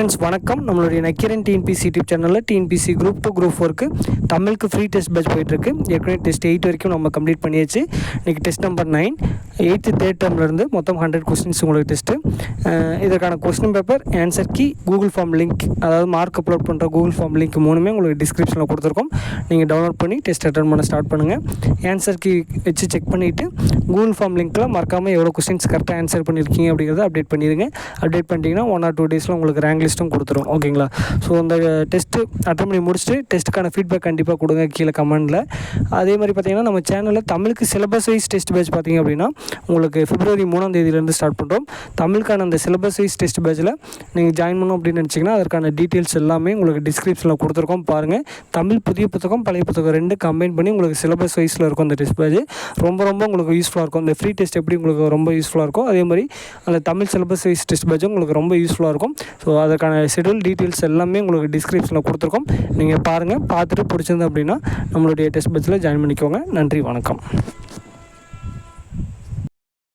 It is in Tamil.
ஃப்ரெண்ட்ஸ் வணக்கம். நம்மளுடைய நக்கிரன் டிஎன்பிசி யூடியூப் சேனலில் டிஎன்பிசி குரூப் டூ குரூப் ஃபோருக்கு தமிழுக்கு ஃப்ரீ டெஸ்ட் பேட்ச் போயிட்டுருக்கு ஏற்கனவே டெஸ்ட் எயிட் வரைக்கும் நம்ம கம்ப்ளீட் பண்ணியாச்சு. இன்றைக்கி test number nine eight third டேர்ம்லேருந்து மொத்தம் ஹண்ட்ரட் கொஸ்டின்ஸ் உங்களுக்கு டெஸ்ட்டு இதற்கான question paper answer key Google form link அதாவது மார்க் அப்லோட் பண்ணுற கூகுள் ஃபார்ம் லிங்க் மூணுமே உங்களுக்கு டிஸ்கிரிப்ஷனில் கொடுத்துருக்கோம். நீங்கள் டவுன்லோட் பண்ணி டெஸ்ட் அட்டன் பண்ண ஸ்டார்ட் பண்ணுங்கள் ஆன்சர் கீ வச்சு செக் பண்ணிவிட்டு கூகுள் ஃபார்ம் லிங்க்கில் மறக்காமல் எவ்வளோ கொஸ்டின்ஸ் கரெக்டாக ஆன்சர் பண்ணியிருக்கீங்க அப்படிங்கிறத அப்டேட் பண்ணிடுங்க அப்டேட் பண்ணிட்டீங்கன்னா ஒன் ஆர் டூ டேஸில் உங்களுக்கு ரேங்க் லிஸ்ட்டும் கொடுத்துரும். ஓகேங்களா ஸோ அந்த டெஸ்ட்டு அட்டன் பண்ணி முடிச்சுட்டு டெஸ்ட்டுக்கான ஃபீட்பேக் கண்டிப்பாக கொடுங்க கீழே கமெண்டில் அதே மாதிரி பார்த்தீங்கன்னா நம்ம சேனலில் தமிழுக்கு சிலபஸ் வைஸ் டெஸ்ட் பேட்ச் பார்த்தீங்க அப்படின்னா உங்களுக்கு பிப்ரவரி மூணாம் தேதியிலேருந்து ஸ்டார்ட் பண்ணுறோம் தமிழுக்கான அந்த சிலபஸ் வைஸ் டெஸ்ட் பேட்சில் நீங்கள் ஜாயின் பண்ணணும் அப்படின்னு நினச்சிங்கன்னா அதற்கான டீட்டெயில்ஸ் எல்லாமே உங்களுக்கு டிஸ்கிரிப்ஷனில் கொடுத்துருக்கோம். பாருங்கள் தமிழ் புதிய புத்தகம் பழைய புத்தகம் ரெண்டு கம்பைன் பண்ணி உங்களுக்கு சிலபஸ் வைஸில் இருக்கும் அந்த டெஸ்ட் பேட்ச் ரொம்ப ரொம்ப உங்களுக்கு யூஸ்ஃபுல்லாக இருக்கும். இந்த ஃப்ரீ டெஸ்ட் எப்படி உங்களுக்கு ரொம்ப யூஸ்ஃபுல்லாக இருக்கும் அதே மாதிரி அந்த தமிழ் சிலபஸ் வைஸ் டெஸ்ட் பேட்சும் உங்களுக்கு ரொம்ப யூஸ்ஃபுல்லாக இருக்கும். ஸோ அதற்கான ஷெடியூல் டீட்டெயில்ஸ் எல்லாமே உங்களுக்கு டிஸ்கிரிப்ஷனில் கொடுத்துருக்கோம். நீங்கள் பாருங்கள் பார்த்துட்டு பிடிச்சிருந்து அப்படின்னா நம்மளுடைய டெஸ்ட் பேட்சில் ஜாயின் பண்ணிக்கோங்க. நன்றி வணக்கம்.